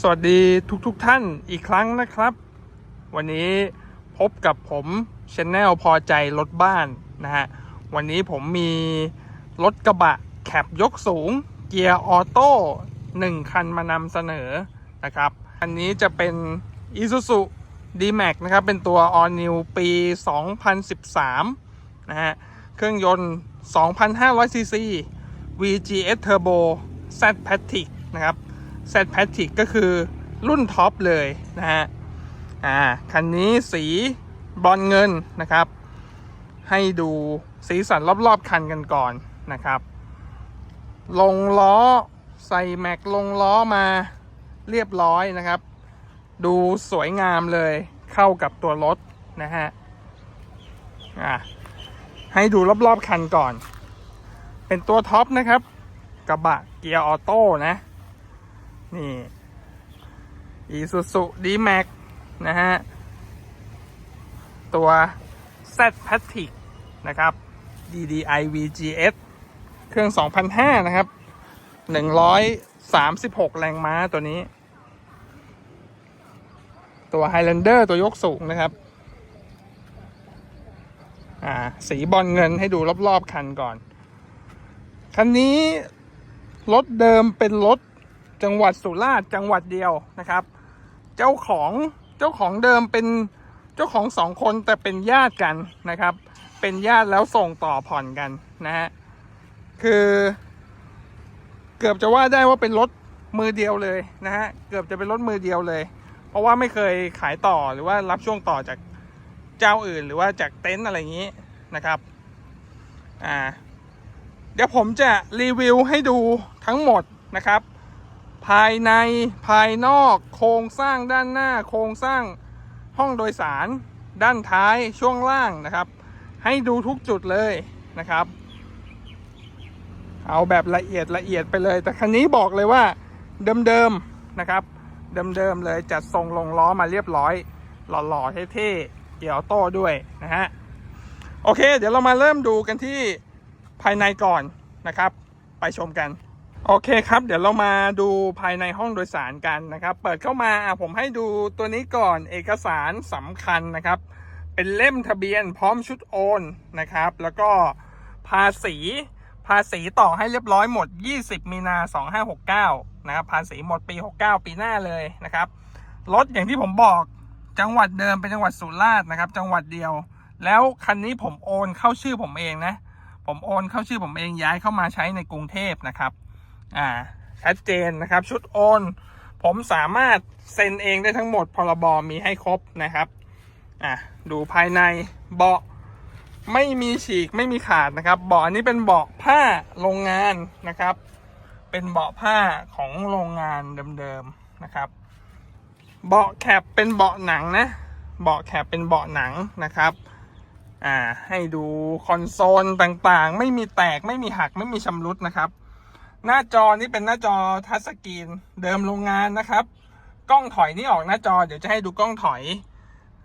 สวัสดีทุกๆทท่านอีกครั้งนะครับ วันนี้พบกับผมชแนลพอใจรถบ้านนะฮะ วันนี้ผมมีรถกระบะแคปยกสูง เกียร์ออโต้1คันมานำเสนอนะครับ อันนี้จะเป็น Isuzu D-Max นะครับ เป็นตัว All New ปี 2013 นะฮะ เครื่องยนต์ 2,500 cc VGS Turbo Z Patrick นะครับ Z Patrick ก็คือรุ่นท็อปเลยนะฮะ อ่า คันนี้สีบอนเงินนะครับ ให้ดูสีสันรอบๆคันกันก่อนนะครับ ลงล้อใส่แม็กลงล้อมาเรียบร้อยนะครับ ดูสวยงามเลยเข้ากับตัวรถนะฮะ อ่า ให้ดูรอบๆคันก่อน เป็นตัวท็อปนะครับ กระบะเกียร์ออโต้นะ นี่ Isuzu D-Max นะฮะ ตัว Z p a t i c นะครับ DDI VGS เครื่อง 2,500 นะครับ 136 แรงม้าตัวนี้ ตัว Highlander ตัวยกสูงนะครับ อ่า สีบอลเงินให้ดูรอบ ๆ คันก่อน คันนี้ รถเดิมเป็นรถ จังหวัดสุราษฎร์จังหวัดเดียวนะครับ เจ้าของเจ้าของเดิมเป็นเจ้าของสองคนแต่เป็นญาติกันนะครับ เป็นญาติแล้วส่งต่อผ่อนกันนะฮะคือ เกือบจะว่าได้ว่าเป็นรถมือเดียวเลยนะฮะเกือบจะเป็นรถมือเดียวเลย เพราะว่าไม่เคยขายต่อหรือว่ารับช่วงต่อจากเจ้าอื่น หรือว่าจากเต็นท์อะไรอย่างนี้นะครับอ่าเดี๋ยวผมจะรีวิวให้ดูทั้งหมดนะครับ ภายในภายนอกโครงสร้างด้านหน้าโครงสร้างห้องโดยสารด้านท้ายช่วงล่างนะครับ ให้ดูทุกจุดเลยนะครับ เอาแบบละเอียดละเอียดไปเลย แต่คันนี้บอกเลยว่าเดิมๆนะครับ เดิมๆเลยจัดทรงลงล้อมาเรียบร้อย หล่อๆเท่ๆเกียร์ออโต้ด้วยนะฮะโอเค เดี๋ยวเรามาเริ่มดูกันที่ภายในก่อนนะครับ ไปชมกัน โอเคครับ เดี๋ยวเรามาดูภายในห้องโดยสารกันนะครับ เปิดเข้ามาผมให้ดูตัวนี้ก่อนเอกสารสำคัญนะครับ เป็นเล่มทะเบียนพร้อมชุดโอนนะครับ แล้วก็ภาษีภาษีต่อให้เรียบร้อยหมด 20 มีนา 2569 นะครับ ภาษีหมดปี 69 ปีหน้าเลยนะครับ รถอย่างที่ผมบอกจังหวัดเดิมเป็นจังหวัดสุราษฎร์นะครับ จังหวัดเดียว แล้วคันนี้ผมโอนเข้าชื่อผมเองนะ ผมโอนเข้าชื่อผมเองย้ายเข้ามาใช้ในกรุงเทพนะครับ อ่าชัดเจนนะครับชุดโอน ผมสามารถเซ็นเองได้ทั้งหมดพรบมีให้ครบนะครับอ่าดูภายในเบาะไม่มีฉีกไม่มีขาดนะครับ เบาะอันนี้เป็นเบาะผ้าโรงงานนะครับ เป็นเบาะผ้าของโรงงานเดิมๆนะครับ เบาะแคปเป็นเบาะหนังนะเบาะแคปเป็นเบาะหนังนะครับอ่าให้ดูคอนโซลต่างๆ ไม่มีแตกไม่มีหักไม่มีชำรุดนะครับ หน้าจอนี่เป็นหน้าจอทัชสกรีนเดิมโรงงานนะครับ กล้องถอยนี่ออกหน้าจอเดี๋ยวจะให้ดูกล้องถอย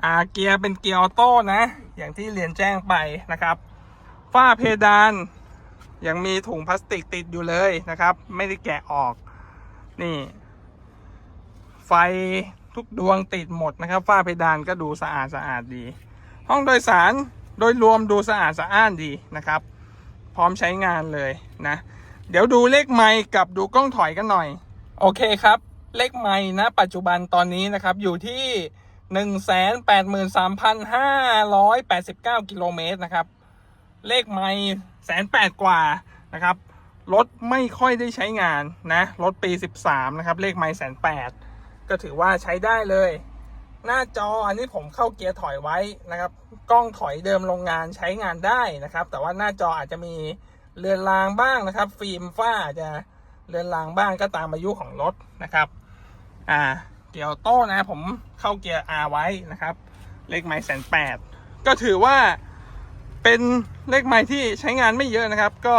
อ่าเกียร์เป็นเกียร์ออโต้นะ อย่างที่เรียนแจ้งไปนะครับ ฝ้าเพดาน ยังมีถุงพลาสติกติดอยู่เลยนะครับ ไม่ได้แกะออก นี่ ไฟทุกดวงติดหมดนะครับ ฝ้าเพดานก็ดูสะอาดสะอาดดี ห้องโดยสารโดยรวมดูสะอาดสะอ้านดีนะครับ พร้อมใช้งานเลยนะ เดี๋ยวดูเลขไมค์กับดูกล้องถอยกันหน่อย โอเคครับ เลขไมค์นะปัจจุบันตอนนี้นะครับอยู่ที่183,589กิโลเมตรนะครับ เลขไมค์แสนแปดกว่านะครับ รถไม่ค่อยได้ใช้งานนะ รถปี13นะครับ เลขไมค์แสนแปดก็ถือว่าใช้ได้เลย หน้าจออันนี้ผมเข้าเกียร์ถอยไว้นะครับ กล้องถอยเดิมโรงงานใช้งานได้นะครับ แต่ว่าหน้าจออาจจะมี เลือนรางบ้างนะครับ ฟิล์มฝ้าจะเลือนรางบ้างก็ตามอายุของรถนะครับ อ่า เกียร์โต้นะผมเข้าเกียร์ R ไว้นะครับ เลขไมล์แสนแปดก็ถือว่าเป็นเลขไมล์ที่ใช้งานไม่เยอะนะครับ ก็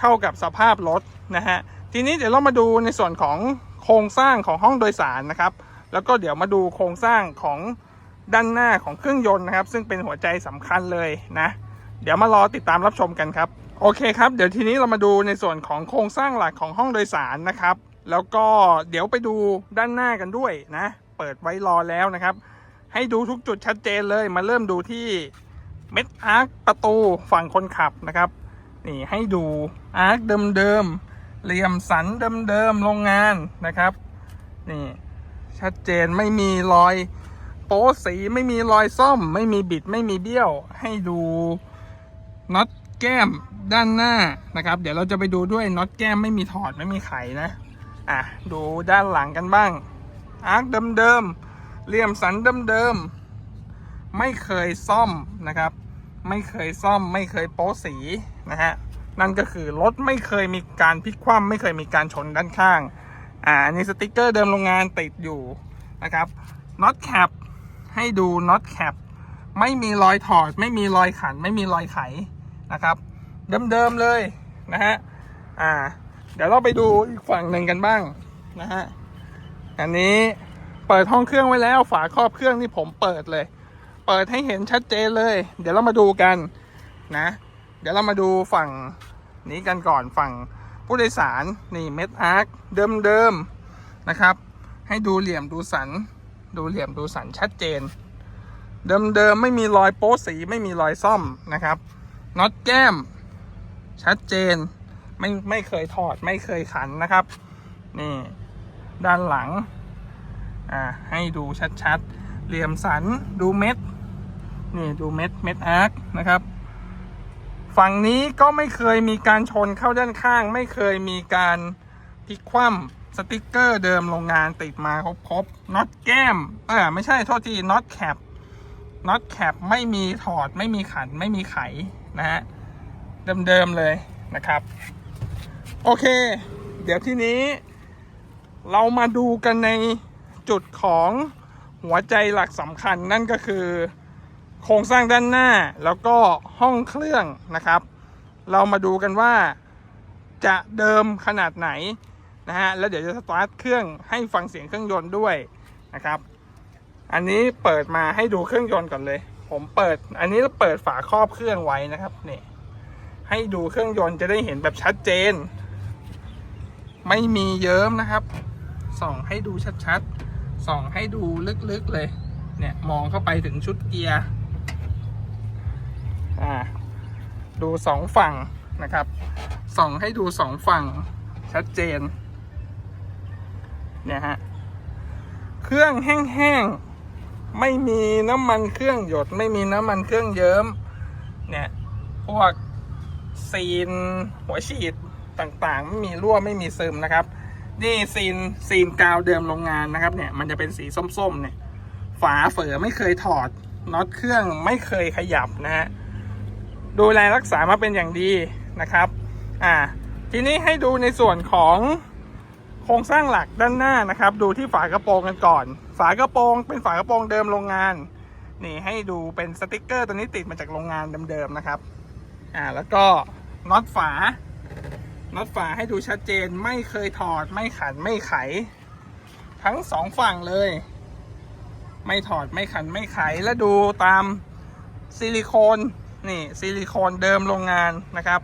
เข้ากับสภาพรถนะฮะทีนี้เดี๋ยวเรามาดูในส่วนของโครงสร้างของห้องโดยสารนะครับ แล้วก็เดี๋ยวมาดูโครงสร้างของด้านหน้าของเครื่องยนต์นะครับ ซึ่งเป็นหัวใจสำคัญเลยนะ เดี๋ยวมารอติดตามรับชมกันครับ โอเคครับ เดี๋ยวทีนี้เรามาดูในส่วนของโครงสร้างหลักของห้องโดยสารนะครับ แล้วก็เดี๋ยวไปดูด้านหน้ากันด้วยนะ เปิดไว้รอแล้วนะครับ ให้ดูทุกจุดชัดเจนเลย มาเริ่มดูที่เม็ดอาร์คประตูฝั่งคนขับนะครับ นี่ให้ดูอาร์คเดิมๆ เหลี่ยมสันเดิมๆ โรงงานนะครับ นี่ชัดเจนไม่มีรอยโป๊สีไม่มีรอยซ่อม ไม่มีบิดไม่มีเบี้ยว ให้ดูน็อตแก้ม ด้านหน้านะครับ เดี๋ยวเราจะไปดูด้วยน็อตแก้มไม่มีถอดไม่มีไขนะ อะดูด้านหลังกันบ้าง อาร์คเดิมๆเหลี่ยมสันเดิมๆไม่เคยซ่อมนะครับ ไม่เคยซ่อมไม่เคยโป๊สีนะฮะนั่นก็คือรถไม่เคยมีการพลิกคว่ำไม่เคยมีการชนด้านข้าง อ่าอันนี้สติกเกอร์เดิมโรงงานติดอยู่นะครับน็อตแคปให้ดูน็อตแคปไม่มีรอยถอด ไม่มีรอยขัน ไม่มีรอยไขนะครับ เดิมๆเลยนะฮะอ่า เดี๋ยวเราไปดูอีกฝั่งหนึ่งกันบ้างนะฮะอันนี้เปิดห้องเครื่องไว้แล้วฝาครอบเครื่องที่ผมเปิดเลย เปิดให้เห็นชัดเจนเลย เดี๋ยวเรามาดูกันนะ เดี๋ยวเรามาดูฝั่งนี้กันก่อนฝั่งผู้โดยสารนี่เม็ดอาร์คเดิมๆนะครับ ให้ดูเหลี่ยมดูสัน ดูเหลี่ยมดูสันชัดเจน เดิมๆไม่มีรอยโป๊สีไม่มีรอยซ่อมนะครับน็อตแก้ม ชัดเจนไม่ไม่เคยถอดไม่เคยขันนะครับ นี่ ด้านหลัง อ่า ให้ดูชัดๆ เหลี่ยมสันดูเม็ด นี่ดูเม็ดเม็ดอาร์คนะครับ ฝั่งนี้ก็ไม่เคยมีการชนเข้าด้านข้าง ไม่เคยมีการพลิกคว่ำสติกเกอร์เดิมโรงงานติดมาครบๆน็อตแก้ม เออไม่ใช่โทษทีน็อตแคปน็อตแคปไม่มีถอดไม่มีขันไม่มีไขนะฮะ เดิมๆเลยนะครับ โอเค เดี๋ยวทีนี้ เรามาดูกันในจุดของหัวใจหลักสำคัญนั่นก็คือ โครงสร้างด้านหน้าแล้วก็ห้องเครื่องนะครับ เรามาดูกันว่าจะเดิมขนาดไหนนะฮะแล้วเดี๋ยวจะสตาร์ทเครื่องให้ฟังเสียงเครื่องยนต์ด้วยนะครับ อันนี้เปิดมาให้ดูเครื่องยนต์ก่อนเลย ผมเปิด อันนี้เปิดฝาครอบเครื่องไว้นะครับนี่ ให้ดูเครื่องยนต์จะได้เห็นแบบชัดเจน ไม่มีเยิ้มนะครับ ส่องให้ดูชัดๆ ส่องให้ดูลึกๆเลย เนี่ยมองเข้าไปถึงชุดเกียร์อ่าดูสองฝั่งนะครับ ส่องให้ดูสองฝั่งชัดเจน เนี่ยฮะ เครื่องแห้งๆ ไม่มีน้ำมันเครื่องหยด ไม่มีน้ำมันเครื่องเยิ้ม เนี่ย พวก ซีนหัวฉีดต่างๆ ไม่มีรั่วไม่มีซึมนะครับ นี่ซีนซีนกาวเดิมโรงงานนะครับเนี่ยมันจะเป็นสีส้มๆเนี่ยฝาเฝอไม่เคยถอดน็อตเครื่องไม่เคยขยับนะฮะดูแลรักษามาเป็นอย่างดีนะครับอ่าทีนี้ให้ดูในส่วนของโครงสร้างหลักด้านหน้านะครับ ดูที่ฝากระโปรงกันก่อน ฝากระโปรงเป็นฝากระโปรงเดิมโรงงาน นี่ให้ดูเป็นสติกเกอร์ตัวนี้ติดมาจากโรงงานเดิมๆนะครับ อ่าแล้วก็ น็อตฝา น็อตฝาให้ดูชัดเจนไม่เคยถอดไม่ขันไม่ไข ทั้งสองฝั่งเลย ไม่ถอดไม่ขันไม่ไขและดูตามซิลิโคนนี่ซิลิโคนเดิมโรงงานนะครับ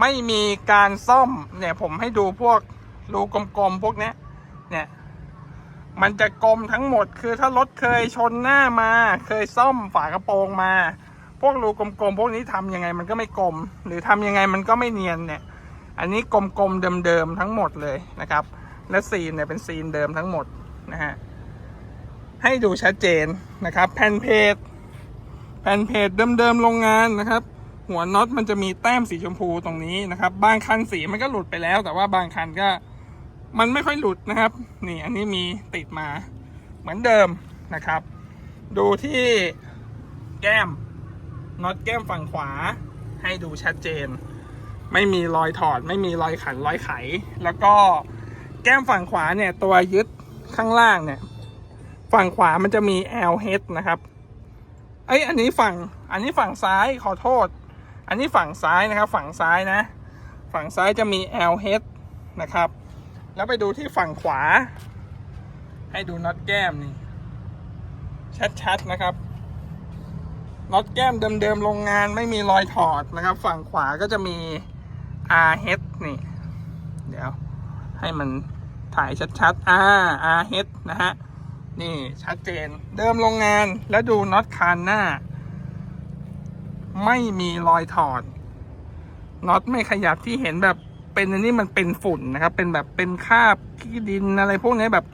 ไม่มีการซ่อมเนี่ยผมให้ดูพวกรูกลมๆพวกนี้เนี่ยมันจะกลมทั้งหมดคือถ้ารถเคยชนหน้ามา เคยซ่อมฝากระโปรงมา พวกรูกลมๆพวกนี้ทำยังไงมันก็ไม่กลม หรือทำยังไงมันก็ไม่เนียนเนี่ย อันนี้กลมๆเดิมๆทั้งหมดเลยนะครับ และซีนเนี่ยเป็นซีนเดิมทั้งหมดนะฮะให้ดูชัดเจนนะครับ แผ่นเพจแผ่นเพจเดิมๆโรงงานนะครับ หัวน็อตมันจะมีแต้มสีชมพูตรงนี้นะครับ บางคันสีมันก็หลุดไปแล้ว แต่ว่าบางคันก็มันไม่ค่อยหลุดนะครับ นี่อันนี้มีติดมาเหมือนเดิมนะครับ ดูที่แก้ม น็อตแก้มฝั่งขวา ให้ดูชัดเจน ไม่มีรอยถอด ไม่มีรอยขันรอยไข แล้วก็แก้มฝั่งขวาเนี่ยตัวยึดข้างล่างเนี่ย ฝั่งขวามันจะมี L head นะครับเอ้อันนี้ฝั่งอันนี้ฝั่งซ้ายขอโทษ อันนี้ฝั่งซ้ายนะครับ ฝั่งซ้ายนะ ฝั่งซ้ายจะมี L head นะครับ แล้วไปดูที่ฝั่งขวา ให้ดูน็อตแก้มนี่ชัดๆนะครับ น็อตแก้มเดิมๆโรงงานไม่มีรอยถอดนะครับ ฝั่งขวาก็จะมี R H นี่ เดี๋ยว ให้มันถ่ายชัดๆอ่า RH นะฮะ นี่ชัดเจน เดิมโรงงานแล้วดูน็อตคานหน้า ไม่มีรอยถอดน็อตไม่ขยับที่เห็นแบบเป็นอันนี้มันเป็นฝุ่นนะครับ เป็นแบบเป็นคราบขี้ดินอะไรพวกนี้แบบ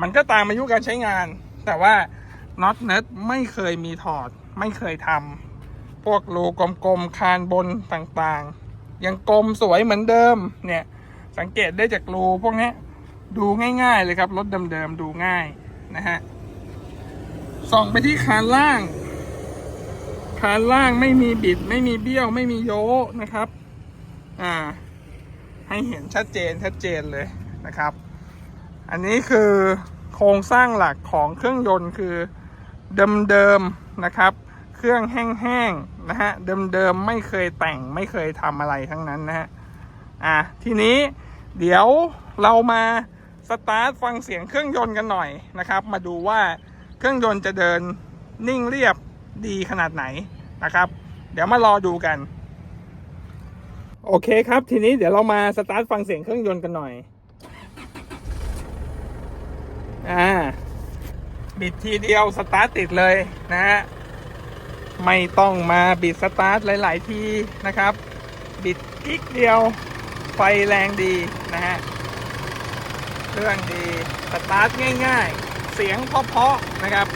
มันก็ตามอายุการใช้งาน แต่ว่าน็อตเน็ตไม่เคยมีถอด ไม่เคยทำพวกรูกลมๆคานบนต่างๆ ยังกลมสวยเหมือนเดิมเนี่ยสังเกตได้จากรูพวกนี้ดูง่ายๆเลยครับรถเดิมๆดูง่ายนะฮะส่องไปที่คานล่าง คานล่างไม่มีบิด ไม่มีเบี้ยวไม่มีโยนะครับ อ่า ให้เห็นชัดเจนชัดเจนเลยนะครับ อันนี้คือโครงสร้างหลักของเครื่องยนต์คือเดิมๆนะครับ เครื่องแห้งๆนะฮะเดิมๆไม่เคยแต่งไม่เคยทำอะไรทั้งนั้นนะฮะอะทีนี้เดี๋ยวเรามาสตาร์ทฟังเสียงเครื่องยนต์กันหน่อยนะครับ มาดูว่าเครื่องยนต์จะเดินนิ่งเรียบดีขนาดไหนนะครับ เดี๋ยวมารอดูกัน โอเคครับ ทีนี้เดี๋ยวเรามาสตาร์ทฟังเสียงเครื่องยนต์กันหน่อยอ่าบิดทีเดียวสตาร์ทติดเลยนะฮะ ไม่ต้องมาบิดสตาร์ทหลาย ๆ ทีนะครับ บิดกิ๊กเดียว ไฟแรงดีนะฮะ เครื่องดี สตาร์ทง่าย ๆ เสียงเพาะๆนะครับ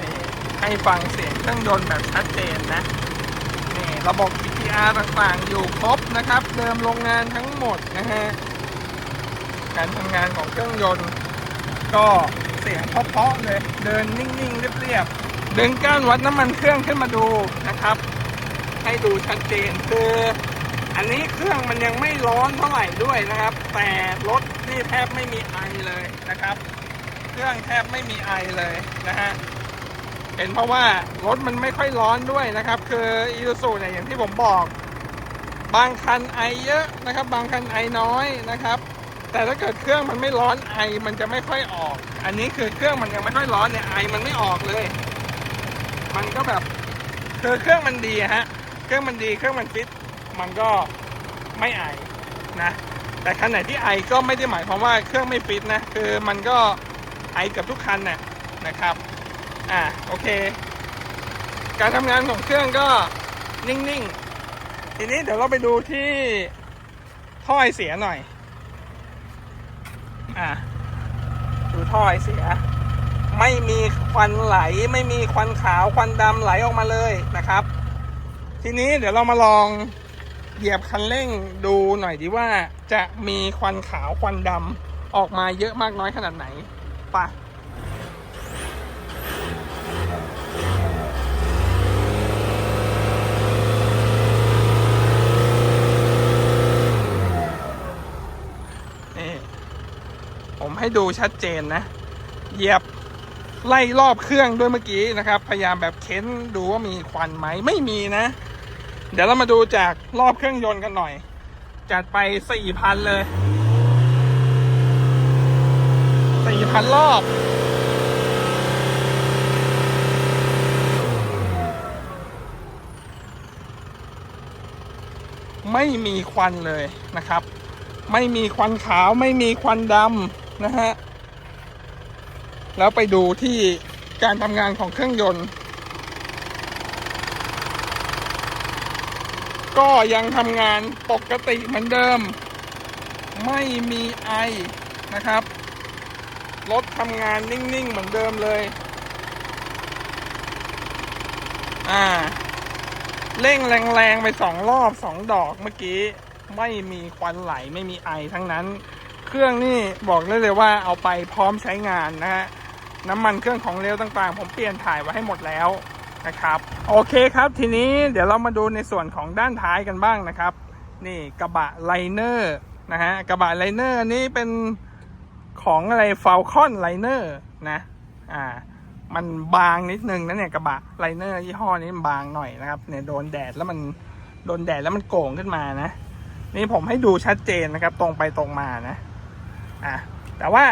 นี่ให้ฟังเสียงเครื่องยนต์แบบชัดเจนนะนี่ระบบ EPR ต่างๆ อยู่ครบนะครับ เดิมโรงงานทั้งหมดนะฮะ การทำงานของเครื่องยนต์ ก็เสียงเพาะๆเลย เดินนิ่ง ๆ เรียบ ๆ ดึงก้านวัดน้ำมันเครื่องขึ้นมาดูนะครับ ให้ดูชัดเจนคืออันนี้เครื่องมันยังไม่ร้อนเท่าไหร่ด้วยนะครับ แต่รถนี่แทบไม่มีไอเลยนะครับ เครื่องแทบไม่มีไอเลยนะฮะเป็นเพราะว่ารถมันไม่ค่อยร้อนด้วยนะครับ คืออีซูซูเนี่ยอย่างที่ผมบอก บางคันไอเยอะนะครับ บางคันไอน้อยนะครับ แต่ถ้าเกิดเครื่องมันไม่ร้อนไอมันจะไม่ค่อยออก อันนี้คือเครื่องมันยังไม่ค่อยร้อนเนี่ยไอมันไม่ออกเลย มันก็แบบคือเครื่องมันดีอะฮะ เครื่องมันดีเครื่องมันฟิต มันก็ไม่ไอนะ แต่คันไหนที่ไอก็ไม่ได้หมายความว่าเครื่องไม่ฟิตนะ คือมันก็ไอกับทุกคันน่ะนะครับ อ่าโอเค การทำงานของเครื่องก็นิ่งๆ ทีนี้เดี๋ยวเราไปดูที่ท่อไอเสียหน่อย อ่าดูท่อไอเสีย ไม่มีควันไหล ไม่มีควันขาวควันดำไหลออกมาเลยนะครับ ทีนี้เดี๋ยวเรามาลองเหยียบคันเร่งดูหน่อยดีว่าจะมีควันขาวควันดำออกมาเยอะมากน้อยขนาดไหนไปะนี่ผมให้ดูชัดเจนนะ เหยียบ ไล่รอบเครื่องด้วยเมื่อกี้นะครับ พยายามแบบเค้นดูว่ามีควันไหมไม่มีนะ เดี๋ยวเรามาดูจากรอบเครื่องยนต์กันหน่อย จัดไปสี่พันเลยสี่พันรอบไม่มีควันเลยนะครับ ไม่มีควันขาวไม่มีควันดำนะฮะ แล้วไปดูที่การทำงานของเครื่องยนต์ ก็ยังทำงานปกติเหมือนเดิม ไม่มีไอนะครับ รถทำงานนิ่ง ๆ เหมือนเดิมเลย อ่า เร่งแรงๆไปสองรอบสองดอกเมื่อกี้ ไม่มีควันไหลไม่มีไอทั้งนั้น เครื่องนี่บอกได้เลยว่าเอาไปพร้อมใช้งานนะฮะ น้ำมันเครื่องของเลวต่างๆ ผมเปลี่ยนถ่ายไว้ให้หมดแล้วนะครับโอเคครับทีนี้เดี๋ยวเรามาดูในส่วนของด้านท้ายกันบ้างนะครับ นี่กระบะไลเนอร์นะฮะกระบะไลเนอร์นี่เป็นของอะไรฟ a ลคอนไลเนอร์นะอ่ามันบางนิดนึงนะเนี่ยกระบะไลเนอร์ยี่ห้อนี้มันบางหน่อยนะครับเนี่ยโดนแดดแล้วมันโดนแดดแล้วมันโก่งขึ้นมานะ นี่ผมให้ดูชัดเจนนะครับ ตรงไปตรงมานะอะแต่ว่า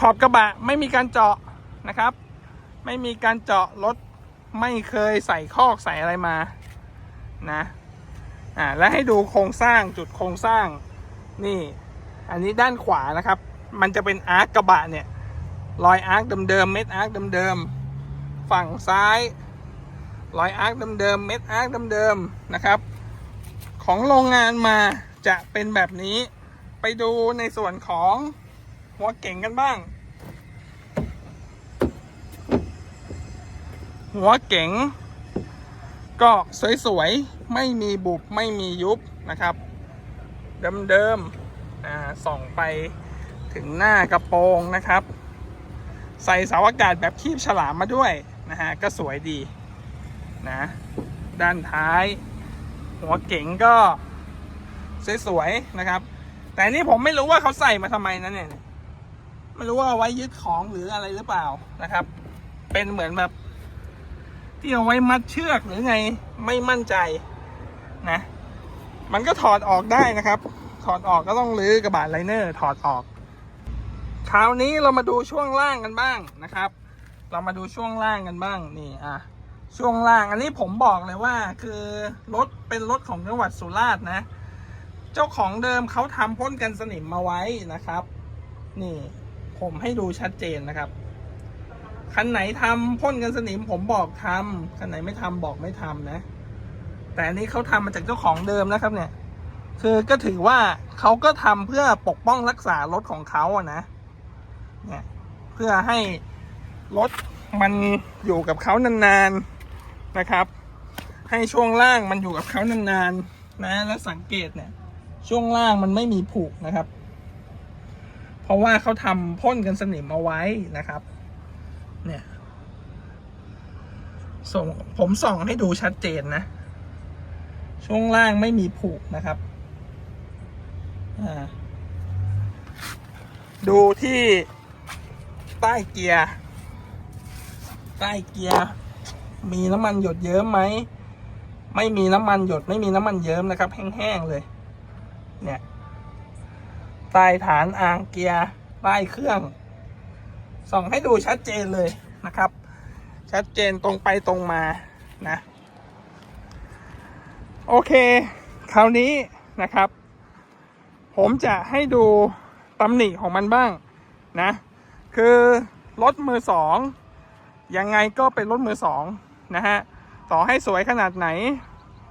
ขอบกระบะไม่มีการเจาะ นะครับ ไม่มีการเจาะรถไม่เคยใส่คอกใส่อะไรมานะอ่าและให้ดูโครงสร้างจุดโครงสร้างนี่ อันนี้ด้านขวานะครับ มันจะเป็นอาร์คกระบะเนี่ยรอยอาร์คเดิมๆเม็ดอาร์คเดิมๆฝั่งซ้ายรอยอาร์คเดิมๆเม็ดอาร์คเดิมๆนะครับ ของโรงงานมาจะเป็นแบบนี้ ไปดูในส่วนของหัวเก่งกันบ้าง หัวเก๋งก็สวยๆ ไม่มีบุบไม่มียุบนะครับ เดิมๆอ่าส่องไปถึงหน้ากระโปรงนะครับ ใส่เสาอากาศแบบคีบฉลามมาด้วยนะฮะก็สวยดีนะด้านท้าย หัวเก๋งก็สวยๆนะครับ แต่นี่ผมไม่รู้ว่าเขาใส่มาทำไมนะเนี่ยไม่รู้ว่าไว้ยึดของหรืออะไรหรือเปล่านะครับ เป็นเหมือนแบบ ที่เอาไว้มัดเชือกหรือไงไม่มั่นใจนะ มันก็ถอดออกได้นะครับ ถอดออกก็ต้องรื้อกระบะไลเนอร์ถอดออก คราวนี้เรามาดูช่วงล่างกันบ้างนะครับ เรามาดูช่วงล่างกันบ้างนี่อะช่วงล่างอันนี้ผมบอกเลยว่าคือรถเป็นรถของจังหวัดสุราษฎร์นะ เจ้าของเดิมเขาทำพ่นกันสนิมมาไว้นะครับ นี่ผมให้ดูชัดเจนนะครับ คันไหนทำพ่นกันสนิมผมบอกทำคันไหนไม่ทำบอกไม่ทำนะ แต่อันนี้เขาทำมาจากเจ้าของเดิมนะครับเนี่ย คือก็ถือว่าเขาก็ทำเพื่อปกป้องรักษารถของเขาอะนะ เนี่ยเพื่อให้รถมันอยู่กับเขานานๆนะครับ ให้ช่วงล่างมันอยู่กับเขานานๆนะแล้วสังเกตเนี่ย ช่วงล่างมันไม่มีผุนะครับ เพราะว่าเขาทำพ่นกันสนิมเอาไว้นะครับ เนี่ยส่งผมส่องให้ดูชัดเจนนะ ช่วงล่างไม่มีผุนะครับ ดูที่ใต้เกียร์ ใต้เกียร์ มีน้ำมันหยดเยิ้มไหม ไม่มีน้ำมันหยดไม่มีน้ำมันเยิ้มนะครับ แห้งๆเลย เนี่ย ใต้ฐานอ่างเกียร์ ใต้เครื่อง ส่องให้ดูชัดเจนเลยนะครับ ชัดเจนตรงไปตรงมานะ โอเค คราวนี้นะครับ ผมจะให้ดูตำหนิของมันบ้างนะ คือรถมือสองยังไงก็เป็นรถมือสองนะฮะต่อให้สวยขนาดไหน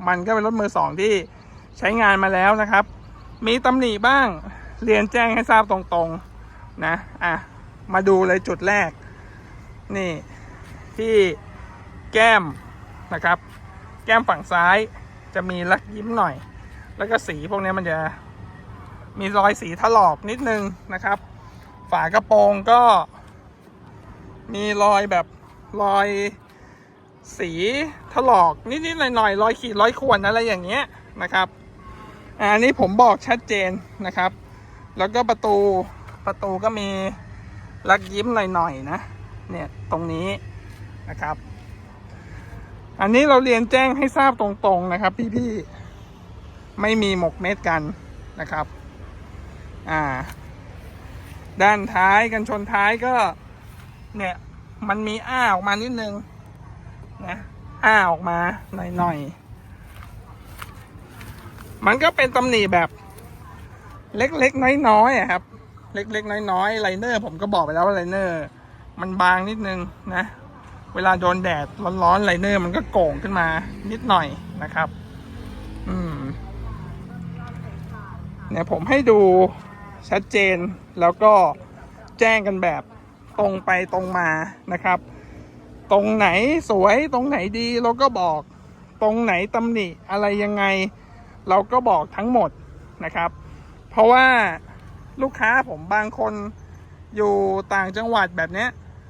มันก็เป็นรถมือสองที่ใช้งานมาแล้วนะครับ มีตำหนิบ้างเรียนแจ้งให้ทราบตรงๆนะ อะ มาดูเลยจุดแรก นี่ที่แก้มนะครับ แก้มฝั่งซ้ายจะมีลักยิ้มหน่อย แล้วก็สีพวกนี้มันจะมีรอยสีถลอกนิดนึงนะครับ ฝากระโปรงก็ มีรอยแบบรอยสีถลอกนิดๆหน่อยๆรอยขีดรอยข่วนอะไรอย่างเงี้ยนะครับอันนี้ผมบอกชัดเจนนะครับ แล้วก็ประตูประตูก็มี ลักยิ้มหน่อยๆนะ เนี่ยตรงนี้นะครับ อันนี้เราเรียนแจ้งให้ทราบตรงๆนะครับ พี่ๆ ไม่มีหมกเม็ดกันนะครับ อ่า ด้านท้ายกันชนท้ายก็ เนี่ย มันมีอ้าออกมานิดนึงนะอ้าออกมาหน่อยๆ มันก็เป็นตำหนิแบบเล็กๆ น้อยๆอะครับ เล็กๆ น้อยๆไลเนอร์ ผมก็บอกไปแล้วว่าไลเนอร์ มันบางนิดนึงนะ เวลาโดนแดดร้อนๆไลเนอร์ มันก็โก่งขึ้นมานิดหน่อยนะครับ อืมเนี่ยผมให้ดูชัดเจนแล้วก็แจ้งกันแบบตรงไปตรงมานะครับ ตรงไหนสวยตรงไหนดีเราก็บอก ตรงไหนตำหนิอะไรยังไง เราก็บอกทั้งหมดนะครับ เพราะว่า ลูกค้าผมบางคนอยู่ต่างจังหวัดแบบนี้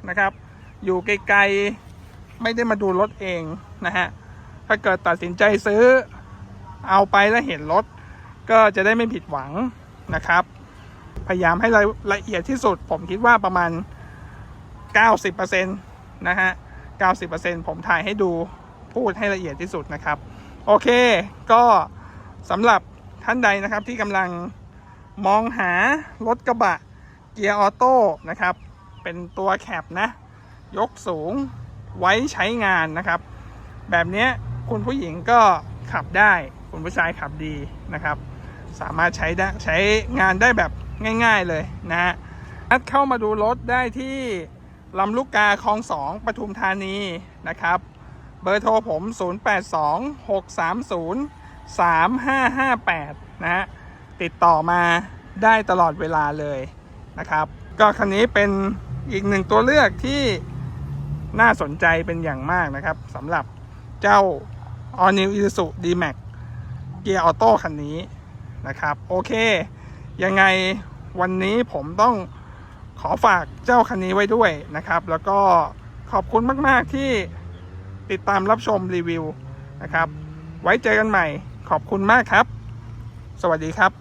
นะครับ อยู่ไกลๆ ไม่ได้มาดูรถเองนะฮะ ถ้าเกิดตัดสินใจซื้อเอาไปแล้วเห็นรถ ก็จะได้ไม่ผิดหวังนะครับ พยายามให้ละละเอียดที่สุด ผมคิดว่าประมาณ 90%นะฮะ 90%ผมถ่ายให้ดูพูดให้ละเอียดที่สุดนะครับ โอเค ก็สำหรับท่านใดนะครับที่กำลัง มองหารถกระบะเกียร์ออโต้นะครับ เป็นตัวแคปนะ ยกสูงไว้ใช้งานนะครับ แบบนี้คุณผู้หญิงก็ขับได้ คุณผู้ชายขับดีนะครับ สามารถใช้ได้ใช้งานได้แบบง่าย ๆเลยนะฮะนัดเข้ามาดูรถได้ที่ลำลูกกาคลองสองปทุมธานีนะครับ เบอร์โทรผม 0826303558 นะฮะ ติดต่อมาได้ตลอดเวลาเลยนะครับ ก็คันนี้เป็นอีกหนึ่งตัวเลือกที่น่าสนใจเป็นอย่างมากนะครับสำหรับเจ้า All New Isuzu D-Max เกียร์ออโต้คันนี้นะครับ โอเค ยังไงวันนี้ผมต้องขอฝากเจ้าคันนี้ไว้ด้วยนะครับ แล้วก็ขอบคุณมาก ๆ ที่ติดตามรับชมรีวิวนะครับ ไว้เจอกันใหม่ ขอบคุณมากครับ สวัสดีครับ